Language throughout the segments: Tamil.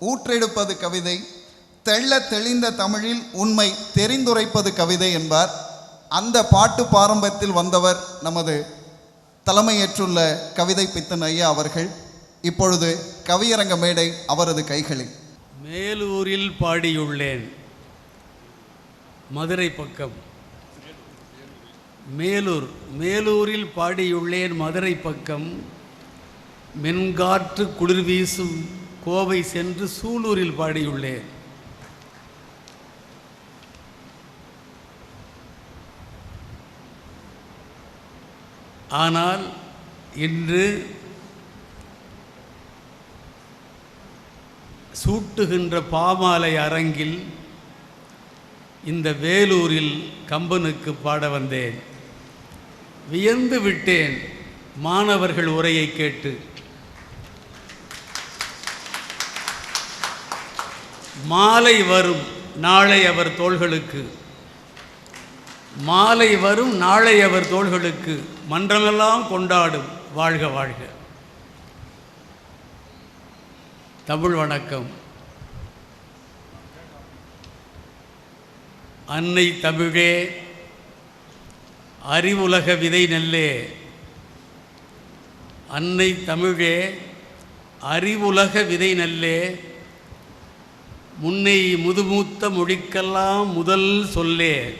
ஊற்றெடுப்பது கவிதை தெள்ள தெளிந்த தமிழில் உண்மை தெரிந்துரைப்பது கவிதை என்பார். அந்த பாட்டு பாரம்பரியத்தில் வந்தவர் நமது தலைமையேற்றுள்ள கவிதை பித்தன் ஐயா அவர்கள். இப்பொழுது கவியரங்க மேடை அவரது கைகளில். மேலூரில் பாடியுள்ளேன். மதுரை பக்கம். மேலூர் மேலூரில் பாடியுள்ளேன் மதுரை பக்கம். மென்காற்று குளிர் வீசும் கோவை சென்று சூலூரில் பாடியுள்ளேன். ஆனால் இன்று சூட்டுகின்ற பாமாலை அரங்கில் இந்த வேலூரில் கம்பனுக்கு பாட வந்தேன். வியந்து விட்டேன் மாணவர்கள் உரையை கேட்டு. மாலை வரும் நாளை அவர் தோள்களுக்கு. மாலை வரும் நாளை அவர் தோள்களுக்கு. மன்றமெல்லாம் கொண்டாடும் வாழ்க வாழ்க. தமிழ் வணக்கம். அன்னை தமிழே அறிவுலக விதை நெல்லே. அன்னை தமிழே அறிவுலக விதை நெல்லே. முன்னை முதுமூத்த மொழிக்கெல்லாம் முதல் சொல்லே.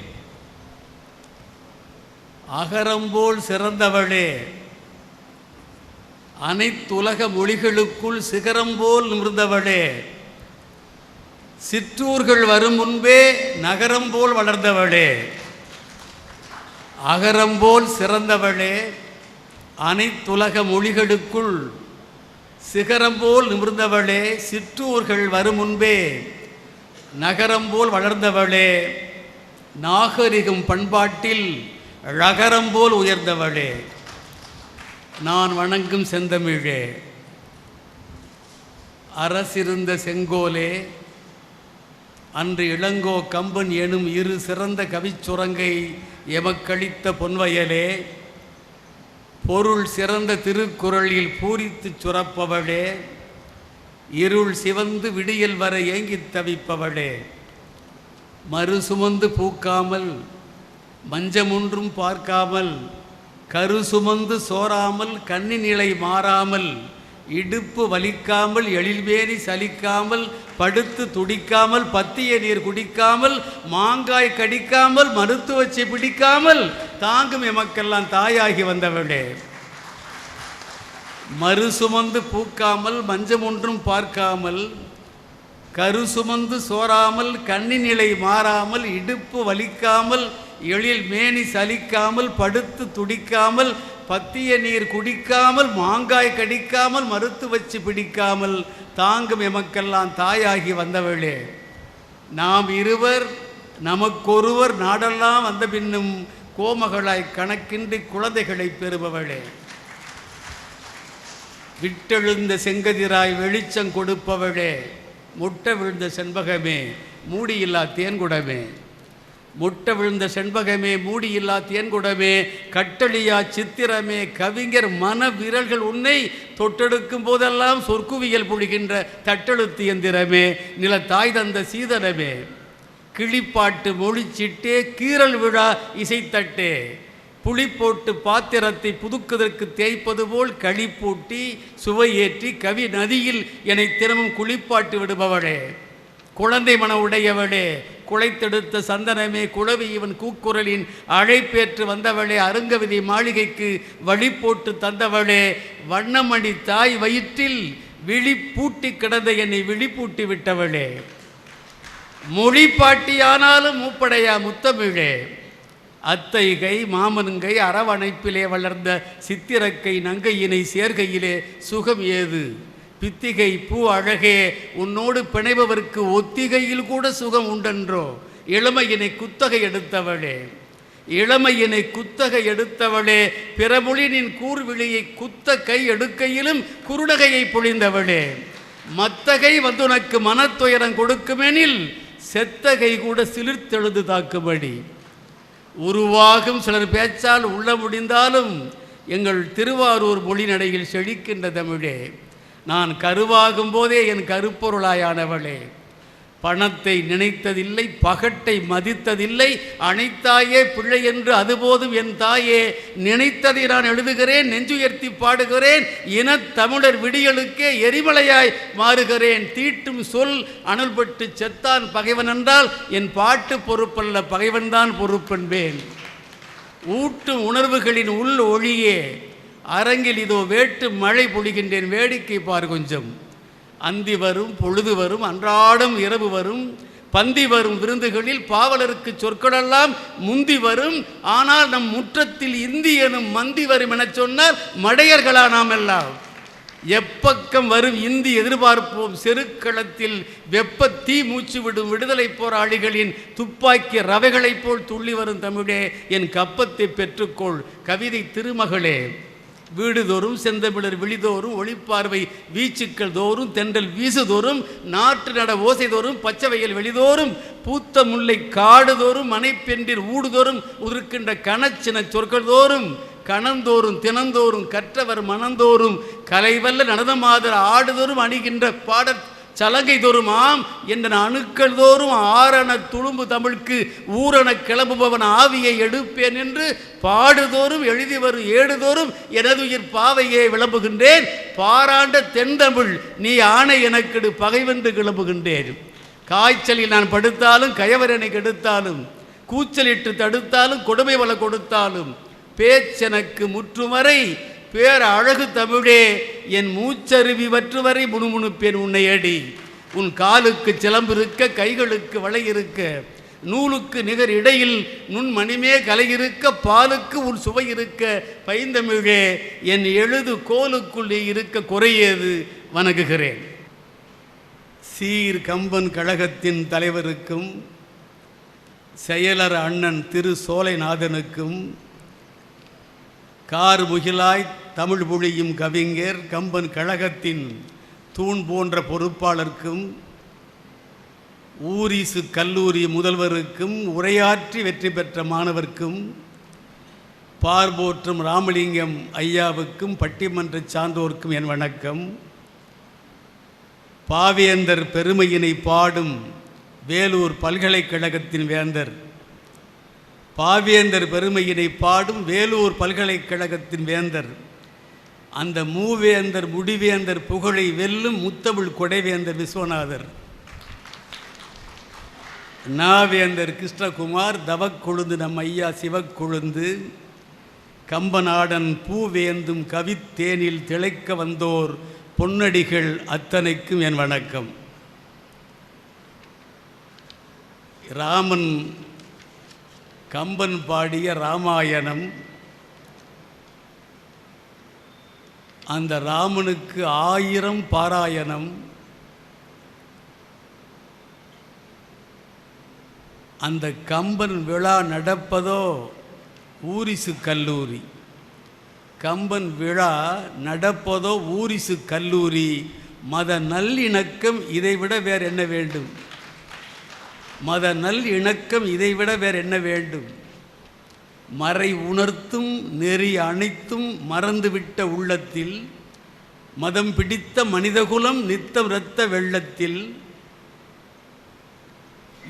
அகரம்போல் சிறந்தவளே. அனைத்துலக மொழிகளுக்குள் சிகரம்போல் நிமிர்ந்தவளே. சிற்றூர்கள் வரும் முன்பே நகரம் போல் வளர்ந்தவளே. அகரம்போல் சிறந்தவளே. அனைத்துலக மொழிகளுக்குள் சிகரம்போல் நிமிர்ந்தவளே சிற்றூர்கள் வரும் முன்பே. நகரம் போல் வளர்ந்தவளே நாகரிகம் பண்பாட்டில் ழகரம் போல் உயர்ந்தவளே. நான் வணங்கும் செந்தமிழே அரசிருந்த செங்கோலே அன்று இளங்கோ கம்பன் எனும் இரு சிறந்த கவிச்சுரங்கை எமக்களித்த பொன்வயலே. பொருள் சிறந்த திருக்குறளில் பூரித்துச் சுரப்பவளே இருள் சிவந்து விடியல் வர ஏங்கித் தவிப்பவளே. மறு சுமந்து பூக்காமல் மஞ்சமொன்றும் பார்க்காமல் கரு சுமந்து சோராமல் கண்ணின் நிலை மாறாமல் இடுப்பு வலிக்காமல் எழில்வேரி சலிக்காமல் படுத்து துடிக்காமல் பத்திய நீர் குடிக்காமல் மாங்காய் கடிக்காமல் மருத்துவச்சை பிடிக்காமல் தாங்கும் எமக்கெல்லாம் தாயாகி வந்தவனே. மறு சுமந்து பூக்காமல் மஞ்சம் ஒன்றும் பார்க்காமல் கரு சுமந்து சோராமல் கண்ணின் நிலை மாறாமல் இடுப்பு வலிக்காமல் எழில் மேனி சலிக்காமல் படுத்து துடிக்காமல் பத்திய நீர் குடிக்காமல் மாங்காய் கடிக்காமல் மறுத்து வச்சு பிடிக்காமல் தாங்கும் எமக்கெல்லாம் தாயாகி வந்தவளே நாம் இருவர் நமக்கொருவர் நாடெல்லாம் வந்த பின்னும் கோமகளாய் கணக்கின்றி குழந்தைகளை பெறுபவளே. விட்டெழுந்த செங்கதிராய் வெளிச்சம் கொடுப்பவளே முட்டை விழுந்த செண்பகமே மூடியில்லா தேன்குடமே முட்டை விழுந்த செண்பகமே மூடியில்லா தேன்குடமே கட்டளியா சித்திரமே கவிஞர் மன விரல்கள் உன்னை தொட்டெடுக்கும் போதெல்லாம் சொற்குவியல் பொழிகின்ற தட்டெழுத்து எந்திரமே நில தாய் தந்த சீதனமே. கிளிப்பாட்டு மொழிச்சிட்டே கீறல் விழா இசைத்தட்டே. புளி போட்டு பாத்திரத்தை புதுக்குதற்கு தேய்ப்பது போல் களிப்பூட்டி சுவையேற்றி கவி நதியில் என்னை தினமும் குளிப்பாட்டு விடுபவளே. குழந்தை மன உடையவளே குலைத்தெடுத்த சந்தனமே குழவி இவன் கூக்குரலின் அழைப்பேற்று வந்தவளே அருங்கவிதி மாளிகைக்கு வழி போட்டு தந்தவளே வண்ணமணி தாய் வயிற்றில் விழி பூட்டி கிடந்த என்னை விழிப்பூட்டி விட்டவளே. மொழி பாட்டியானாலும் மூப்படையா முத்தமிழே. அத்தைகை மாமனுங்கை அரவணைப்பிலே வளர்ந்த சித்திரக்கை நங்கையினை சேர்கையிலே சுகம் ஏது? பித்திகை பூ அழகே உன்னோடு பிணைபவர்க்கு ஒத்திகையில் கூட சுகம் உண்டென்றோ? இளமையினை குத்தகை எடுத்தவளே இளமையினை குத்தகை எடுத்தவளே பிறமொழினின் கூர்விழியை குத்த கை எடுக்கையிலும் குருடகையை பொழிந்தவளே. மத்தகை வந்து உனக்கு மனத்துயரம் கொடுக்குமெனில் செத்தகை கூட சிலிர்த்தெழுது தாக்கும்படி. உருவாகும் சிலர் பேச்சால் உள்ள முடிந்தாலும் எங்கள் திருவாரூர் மொழி நடையில் செழிக்கின்ற தமிழே. நான் கருவாகும் போதே என் கருப்பொருளாயானவளே. பணத்தை நினைத்ததில்லை பகட்டை மதித்ததில்லை அனைத்தாயே பிள்ளை என்று அதுபோதும் என் தாயே. நினைத்ததை நான் எழுதுகிறேன் நெஞ்சுயர்த்தி பாடுகிறேன் இனத்தமிழர் விடியலுக்கே எரிமலையாய் மாறுகிறேன். தீட்டும் சொல் அனல்பட்டு செத்தான் பகைவன் என்றால் என் பாட்டு பொறுப்பல்ல பகைவன்தான் பொறுப்பென்பேன். ஊட்டும் உணர்வுகளின் உள் ஒளியே அரங்கில் இதோ வேட்டு மழை பொழிகின்றேன் வேடிக்கை பார் கொஞ்சம். அந்தி வரும் பொழுது வரும் அன்றாடம் இரவு வரும் பந்தி வரும் விருந்துகளில் பாவலருக்கு சொற்களெல்லாம் முந்தி வரும். ஆனால் நம் முற்றத்தில் இந்தி எனும் மந்தி வரும் என சொன்னால் மடையர்களா நாம் எல்லாம் எப்பக்கம் வரும் இந்தி எதிர்பார்ப்போம் செருக்களத்தில் வெப்ப தீ மூச்சு விடும் விடுதலை போராளிகளின் துப்பாக்கி ரவைகளைப் போல் துள்ளி வரும் தமிழே என் கப்பத்தை பெற்றுக்கொள் கவிதை திருமகளே. வீடுதோறும் செந்தமிழர் விழிதோறும் ஒளிப்பார்வை வீச்சுக்கள் தோறும் தென்றல் வீசுதோறும் நாற்று நட ஓசைதோறும் பச்சைவயல் வெளிதோறும் பூத்த முல்லை காடுதோறும் மனைப்பெண்டிர் ஊடுதோறும் உதிர்க்கின்ற கணச்சின சொற்கள் தோறும் கணந்தோறும் தினந்தோறும் கற்றவர் மனந்தோறும் கலைவல்ல நடனமாதர் ஆடுதோறும் அணிகின்ற பாடற் சலங்கை தோறுமாம் என்ற அணுக்கள் தோறும் ஆரண துளும்பு தமிழுக்கு ஊரண கிளம்புபவன் ஆவியை எடுப்பேன் என்று பாடுதோறும் எழுதி வரும் ஏடுதோறும் எனதுயிர் பாவையே விளம்புகின்றேன். பாராண்ட தென்தமிழ் நீ ஆணை எனக்கெடு பகைவென்று கிளம்புகின்றேன். காய்ச்சலில் நான் படுத்தாலும் கயவரனை கெடுத்தாலும் கூச்சலிட்டு தடுத்தாலும் கொடுமை வள கொடுத்தாலும் பேச்செனக்கு முற்றுவரை பேர் அழகு தமிழே என் மூச்சருவி வற்று வரை முணுமுணுப்பேன் உன்னை அடி. உன் காலுக்கு சிலம்பு இருக்க கைகளுக்கு வளை இருக்க நூலுக்கு நிகர் இடையில் நுண் மணிமே பாலுக்கு உன் சுவை இருக்க. பைந்தமிழே என் எழுது கோலுக்குள்ளே இருக்க குறையது வணங்குகிறேன். சீர் கம்பன் கழகத்தின் தலைவருக்கும் செயலர் அண்ணன் திரு சோலைநாதனுக்கும் கார் முகிலாய் தமிழ் பொழியும் கவிஞர் கம்பன் கழகத்தின் தூண் போன்ற பொறுப்பாளருக்கும் ஊரிசு கல்லூரி முதல்வருக்கும் உரையாற்றி வெற்றி பெற்ற மாணவர்க்கும் பார்போற்றும் ராமலிங்கம் ஐயாவுக்கும் பட்டிமன்ற சான்றோர்க்கும் என் வணக்கம். பாவேந்தர் பெருமையினை பாடும் வேலூர் பல்கலைக்கழகத்தின் வேந்தர் பாவேந்தர் பெருமையினை பாடும் வேலூர் பல்கலைக்கழகத்தின் வேந்தர். அந்த மூவேந்தர் முடிவேந்தர் புகழை வெல்லும் முத்தமிழ் கொடைவேந்தர் விஸ்வநாதர். நாவேந்தர் கிருஷ்ணகுமார் தவக்கொழுந்து நம் ஐயா சிவக்கொழுந்து கம்பநாடன் பூவேந்தும் கவித்தேனில் திளைக்க வந்தோர் பொன்னடிகள் அத்தனைக்கும் என் வணக்கம். ராமன் கம்பன் பாடிய ராமாயணம். அந்த ராமனுக்கு ஆயிரம் பாராயணம். அந்த கம்பன் விழா நடப்பதோ ஊரிசு கல்லூரி. கம்பன் விழா நடப்பதோ ஊரிசு கல்லூரி. மத நல்லிணக்கம் இதைவிட வேறு என்ன வேண்டும்? மத நல் இணக்கம் இதைவிட வேறு என்ன வேண்டும்? மறை உணர்த்தும் நெறி அனைத்தும் மறந்துவிட்ட உள்ளத்தில் மதம் பிடித்த மனிதகுலம் நித்தம் இரத்த வெள்ளத்தில்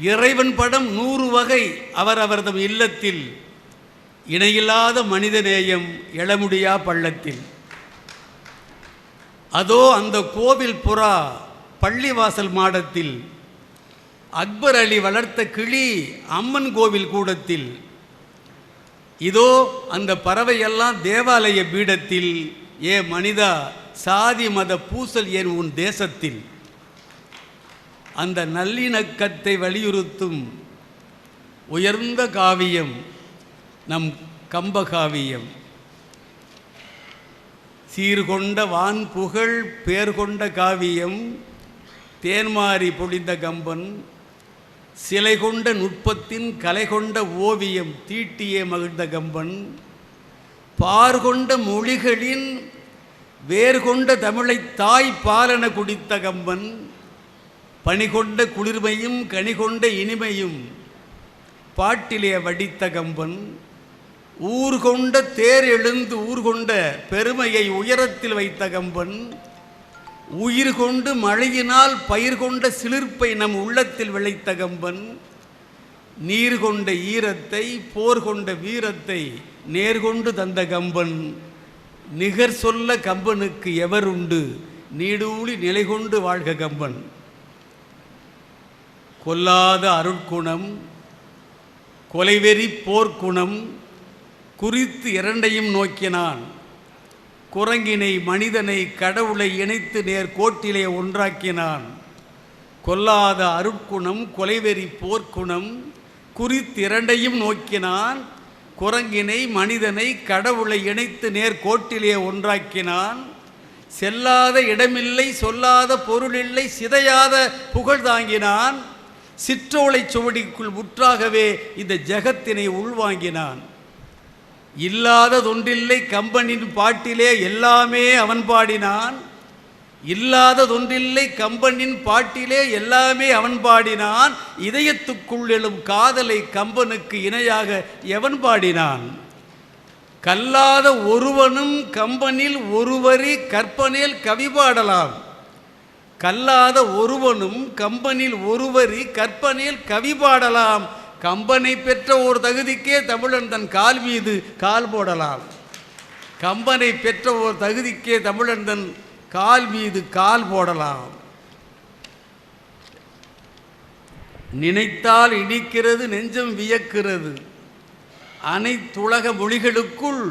இறைவன் படம் நூறு வகை அவரவர்தம் இல்லத்தில் இணையில்லாத மனிதநேயம் எழமுடியா பள்ளத்தில். அதோ அந்த கோவில் புறா பள்ளிவாசல் மாடத்தில் அக்பர் அலி வளர்த்த கிளி அம்மன் கோவில் கூடத்தில் இதோ அந்த பறவையெல்லாம் தேவாலய பீடத்தில் ஏ மனிதா சாதி மத பூசல் ஏன் உன் தேசத்தில்? அந்த நல்லிணக்கத்தை வலியுறுத்தும் உயர்ந்த காவியம் நம் கம்பகாவியம். சீர்கொண்ட வான் புகழ் பேர் கொண்ட காவியம் தேன்மாரி பொழிந்த கம்பன் சிலை கொண்ட நுட்பத்தின் கலை கொண்ட ஓவியம் தீட்டியே மகிழ்ந்த கம்பன். பார் கொண்ட மொழிகளின் வேர் கொண்ட தமிழை தாய் பாலன குடித்த கம்பன். பனி கொண்ட குளிர்மையும் கனி கொண்ட இனிமையும் பாட்டிலே வடித்த கம்பன். ஊர் கொண்ட தேர் எழுந்து ஊர் கொண்ட பெருமையை உயரத்தில் வைத்த கம்பன். உயிர் கொண்டு மழையினால் பயிர் கொண்ட சிலிர்ப்பை நம் உள்ளத்தில் விளைத்த கம்பன் நீர் கொண்ட ஈரத்தை போர் கொண்ட வீரத்தை நேர்கொண்டு தந்த கம்பன். நிகர் சொல்ல கம்பனுக்கு எவர் உண்டு? நீடூழி நிலை கொண்டு வாழ்க கம்பன். கொல்லாத அருட்குணம் கொலைவெறி போர்க்குணம் குறித்து இரண்டையும் நோக்கினான். குரங்கினை மனிதனை கடவுளை இணைத்து நேர் கோட்டிலே ஒன்றாக்கினான். கொல்லாத அருட்குணம் கொலைவெறி போர்க்குணம் குறித்திரண்டையும் நோக்கினான். குரங்கினை மனிதனை கடவுளை இணைத்து நேர் கோட்டிலே ஒன்றாக்கினான். செல்லாத இடமில்லை சொல்லாத பொருளில்லை சிதையாத புகழ் தாங்கினான். சிற்றோலை சுவடிக்குள் முற்றாகவே இந்த ஜெகத்தினை உள்வாங்கினான். இல்லாததொன்றில்லை கம்பனின் பாட்டிலே எல்லாமே அவன் பாடினான். இல்லாததொன்றில்லை கம்பனின் பாட்டிலே எல்லாமே அவன் பாடினான். இதயத்துக்குள் எழும் காதலை கம்பனுக்கு இணையாக எவன் பாடினான்? கல்லாத ஒருவனும் கம்பனில் ஒருவரி கற்பனில் கவி பாடலாம். கல்லாத ஒருவனும் கம்பனில் ஒருவரி கற்பனில் கவி பாடலாம். கம்பனை பெற்ற ஒரு தகுதிக்கே தமிழன் தன் கால் மீது கால் போடலாம். கம்பனை பெற்ற ஒரு தகுதிக்கே தமிழன் தன் கால் மீது கால் போடலாம். நினைத்தால் இனிக்கிறது நெஞ்சம் வியக்கிறது. அனைத்துலக மொழிகளுக்குள்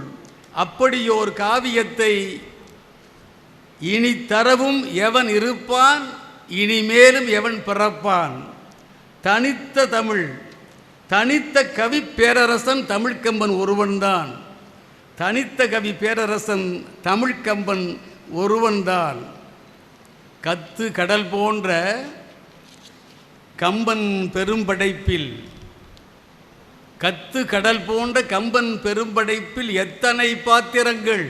அப்படியோர் காவியத்தை இனி தரவும் எவன் இருப்பான் இனிமேலும் எவன் பிறப்பான்? தனித்த தமிழ் தனித்த கவி பேரரசன் தமிழ்கம்பன் ஒருவன்தான். தனித்த கவி பேரரசன் தமிழ்கம்பன் ஒருவன்தான். கத்து கடல் போன்ற கம்பன் பெரும்படைப்பில் கத்து கடல் போன்ற கம்பன் பெரும்படைப்பில் எத்தனை பாத்திரங்கள்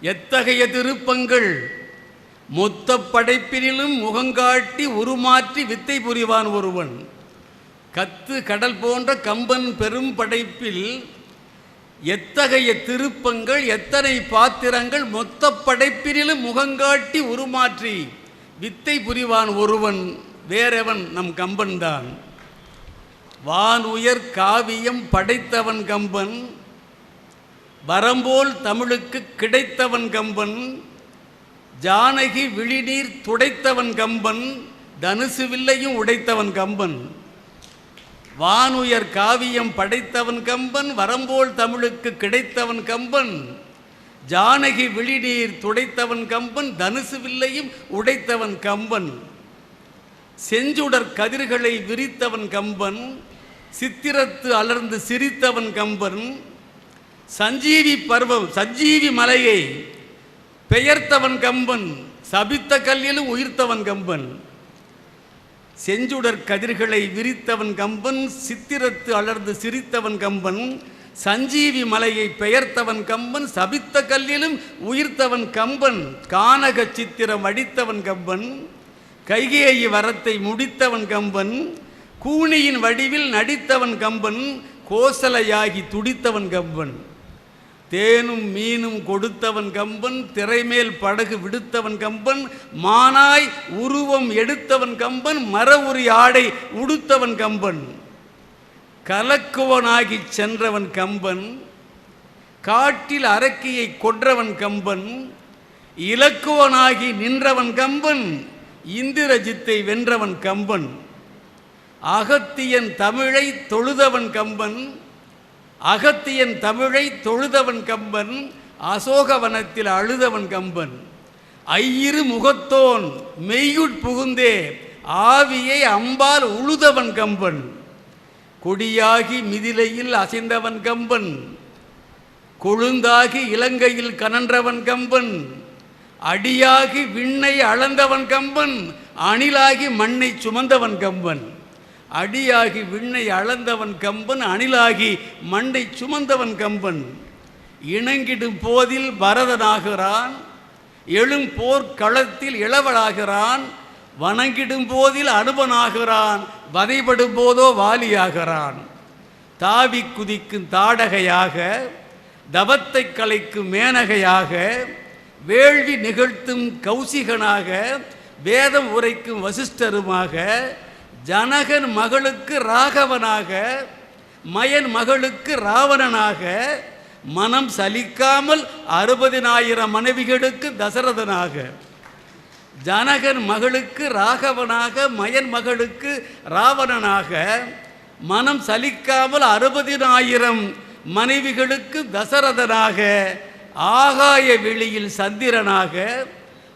எத்தகைய திருப்பங்கள் மொத்த படைப்பினிலும் முகங்காட்டி உருமாற்றி வித்தை புரிவான் ஒருவன். கத்து கடல் போன்ற கம்பன் பெரும் படைப்பில் எத்தகைய திருப்பங்கள் எத்தனை பாத்திரங்கள் மொத்த படைப்பினிலும் முகங்காட்டி உருமாற்றி வித்தை புரிவான் ஒருவன் வேறெவன் நம் கம்பன்தான் வான் உயர் காவியம் படைத்தவன் கம்பன் வரம்போல் தமிழுக்கு கிடைத்தவன் கம்பன் ஜானகி விழிநீர் துடைத்தவன் கம்பன் தனுசு வில்லையும் உடைத்தவன் கம்பன். வானுயர் காவியம் படைத்தவன் கம்பன் வரம்போல் தமிழுக்கு கிடைத்தவன் கம்பன். ஜானகி விழிநீர் துடைத்தவன் கம்பன் தனுசு வில்லையும் உடைத்தவன் கம்பன். செஞ்சுடர் கதிர்களை விரித்தவன் கம்பன் சித்திரத்து அலர்ந்து சிரித்தவன் கம்பன். சஞ்சீவி பருவம் சஞ்சீவி மலையை பெயர்த்தவன் கம்பன் சபித்த கல்லிலும் உயிர்த்தவன் கம்பன். செஞ்சுடர் கதிர்களை விரித்தவன் கம்பன் சித்திரத்து அலர்ந்து சிரித்தவன் கம்பன் சஞ்சீவி மலையை பெயர்த்தவன் கம்பன் சபித்த கல்லிலும் உயிர்த்தவன் கம்பன் கானக சித்திரம் அடித்தவன் கம்பன் கைகேயி வரத்தை முடித்தவன் கம்பன் கூனியின் வடிவில் நடித்தவன் கம்பன் கோசலையாகி துடித்தவன் கம்பன். தேனும் மீனும் கொடுத்தவன் கம்பன் திரைமேல் படகு விடுத்தவன் கம்பன் மானாய் உருவம் எடுத்தவன் கம்பன் மர உரி ஆடை உடுத்தவன் கம்பன். கலக்குவனாகிச் சென்றவன் கம்பன் காட்டில் அரக்கியை கொன்றவன் கம்பன் இலக்குவனாகி நின்றவன் கம்பன் இந்திரஜித்தை வென்றவன் கம்பன். அகத்தியன் தமிழை தொழுதவன் கம்பன் அகத்தியன் தமிழை தொழுதவன் கம்பன் அசோகவனத்தில் அழுதவன் கம்பன். ஐயிரு முகத்தோன் மெய்யுட் புகுந்தே ஆவியை அம்பால் உழுதவன் கம்பன். கொடியாகி மிதிலையில் அசைந்தவன் கம்பன். கொழுந்தாகி இலங்கையில் கனன்றவன் கம்பன். அடியாகி விண்ணை அளந்தவன் கம்பன். அணிலாகி மண்ணை சுமந்தவன் கம்பன். அடியாகி விண்ணை அளந்தவன் கம்பன் அணிலாகி மண்டை சுமந்தவன் கம்பன். இணங்கிடும் போதில் பரதனாகிறான் எழும் போர்க்களத்தில் இளவலாகிறான் வணங்கிடும் போதில் அனுபனாகிறான் வதைபடும் போதோ வாலியாகிறான். தாவி குதிக்கும் தாடகையாக தவத்தை கலைக்கும் மேனகையாக வேள்வி நிகழ்த்தும் கௌசிகனாக வேதம் உரைக்கும் வசிஷ்டருமாக ஜனகன் மகளுக்கு ராகவனாக மயன் மகளுக்கு ராவணனாக மனம் சலிக்காமல் அறுபதினாயிரம் மனைவிகளுக்கு தசரதனாக. ஜனகன் மகளுக்கு ராகவனாக மயன் மகளுக்கு ராவணனாக மனம் சலிக்காமல் அறுபதினாயிரம் மனைவிகளுக்கு தசரதனாக ஆகாய வெளியில் சந்திரனாக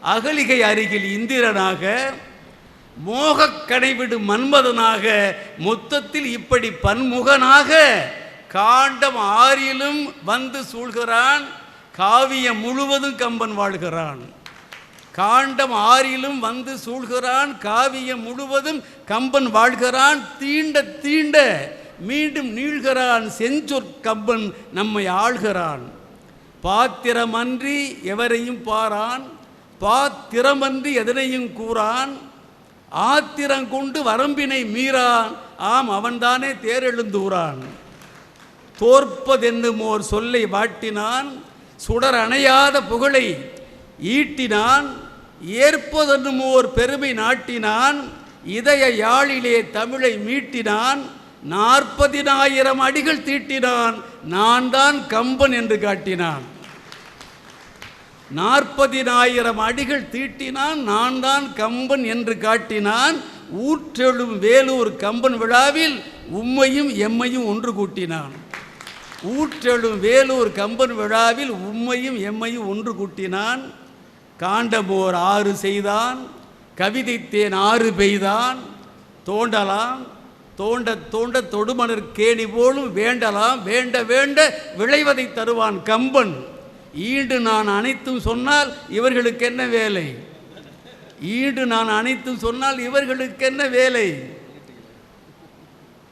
அகலிகை அருகில் இந்திரனாக மோகக் கனைவிடு மன்மதனாக மொத்தத்தில் இப்படி பன்முகனாக காண்டம் ஆறிலும் வந்து சூழ்கிறான் காவியம் முழுவதும் கம்பன் வாழ்கிறான். காண்டம் ஆறிலும் வந்து சூழ்கிறான் காவியம் முழுவதும் கம்பன் வாழ்கிறான் தீண்ட தீண்ட மீண்டும் நீள்கிறான் செஞ்சொற் கம்பன் நம்மை ஆள்கிறான். பாத்திரமன்றி எவரையும் பாரான் பாத்திரமன்றி எதனையும் கூறான் ஆத்திரம் கொண்டு வரம்பினை மீறான். ஆம் அவன்தானே தேரெழுந்தூரான். தோற்பதென்னும் ஓர் சொல்லை வாட்டினான். சுடர் அணையாத புகழை ஈட்டினான். ஏற்பதென்னும் ஓர் பெருமை நாட்டினான். இதய யாழிலே தமிழை மீட்டினான். நாற்பதினாயிரம் அடிகள் தீட்டினான். நான் தான் கம்பன் என்று காட்டினான். நாற்பதினாயிரம் அடிகள் தீட்டினான் நான் தான் கம்பன் என்று காட்டினான். ஊற்றெழும் வேலூர் கம்பன் விழாவில் உம்மையும் எம்மையும் ஒன்று கூட்டினான். ஊற்றெழும் வேலூர் கம்பன் விழாவில் உம்மையும் எம்மையும் ஒன்று கூட்டினான். காண்டமோர் ஆறு செய்தான் கவிதைத்தேன் ஆறு பெய்தான். தோண்டலாம் தோண்ட தோண்ட தொடுமணர் கேணி போலும் வேண்டலாம் வேண்ட வேண்ட விளைவதை தருவான் கம்பன். ஈண்டு நான் அனைத்தும் சொன்னால் இவர்களுக்கு என்ன வேலை? ஈடு நான் அனைத்தும் சொன்னால் இவர்களுக்கு என்ன வேலை?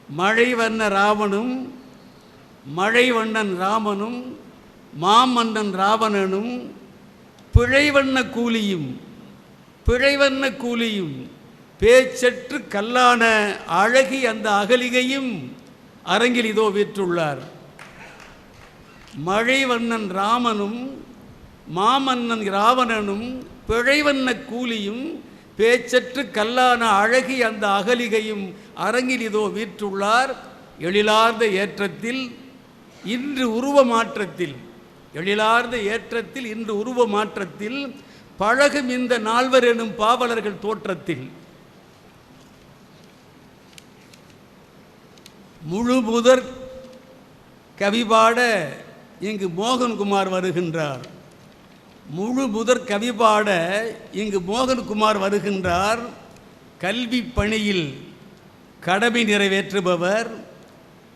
மழை வண்ண ராவணும் மழை வண்ணன் ராமனும் மாமன்னன் ராவணனும் பிழைவண்ண கூலியும் பிழைவண்ண கூலியும் பேச்சற்று கல்லான அழகி அந்த அகலிகையும் அரங்கில் இதோ விற்றுள்ளார். மழைவண்ணன் ராமனும் மாமன்னன் ராவணனும் பிழைவண்ண கூலியும் பேச்சற்று கல்லான அழகி அந்த அகலிகையும் அரங்கில் இதோ வீற்றுள்ளார். எழிலார்ந்த ஏற்றத்தில் இன்று உருவ மாற்றத்தில் எழிலார்ந்த ஏற்றத்தில் இன்று உருவ மாற்றத்தில் பழகும் இந்த நால்வர் எனும் பாவலர்கள் தோற்றத்தில். முழு முதற் கவிபாட இங்கு மோகன்குமார் வருகின்றார். முழு முதற் கவிபாட இங்கு மோகன்குமார் வருகின்றார். கல்வி பணியில் கடமை நிறைவேற்றுபவர்.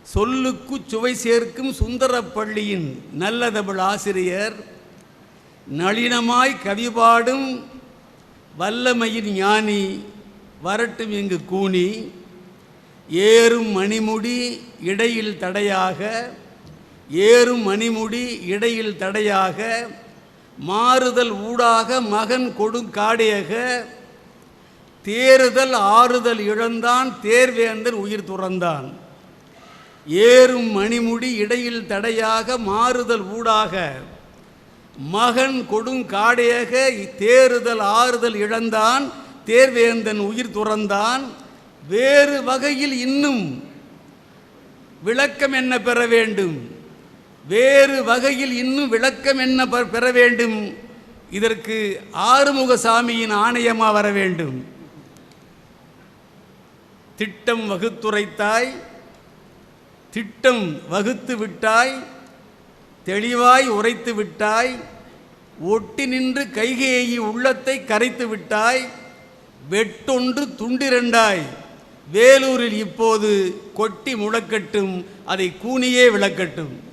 சொல்லுக்கு சுவை சேர்க்கும் சுந்தரப்பள்ளியின் நல்ல தமிழ் ஆசிரியர். நளினமாய் கவிபாடும் வல்லமையின் ஞானி வரட்டும் இங்கு கூனி. ஏறும் மணிமுடி இடையில் தடையாக ஏறும் மணிமுடி இடையில் தடையாக மாறுதல் ஊடாக மகன் கொடுங்காடையக தேறுதல் ஆறுதல் இழந்தான் தேர்வேந்தன் உயிர் துறந்தான். ஏறும் மணிமுடி இடையில் தடையாக மாறுதல் ஊடாக மகன் கொடுங்காடையக தேறுதல் ஆறுதல் இழந்தான் தேர்வேந்தன் உயிர் துறந்தான். வேறு வகையில் இன்னும் விளக்கம் என்ன பெற வேண்டும்? வேறு வகையில் இன்னும் விளக்கம் என்ன பெ- பெற வேண்டும்? இதற்கு ஆறுமுகசாமியின் ஆணையமாக வர வேண்டும்? திட்டம் வகுத்துரைத்தாய் திட்டம் வகுத்து விட்டாய் தெளிவாய் உரைத்து விட்டாய் ஒட்டி நின்று கைகேயி உள்ளத்தை கரைத்து விட்டாய் வெட்டொன்று துண்டிரண்டாய். வேலூரில் இப்போது கொட்டி முழக்கட்டும் அதை கூனியே விளக்கட்டும்.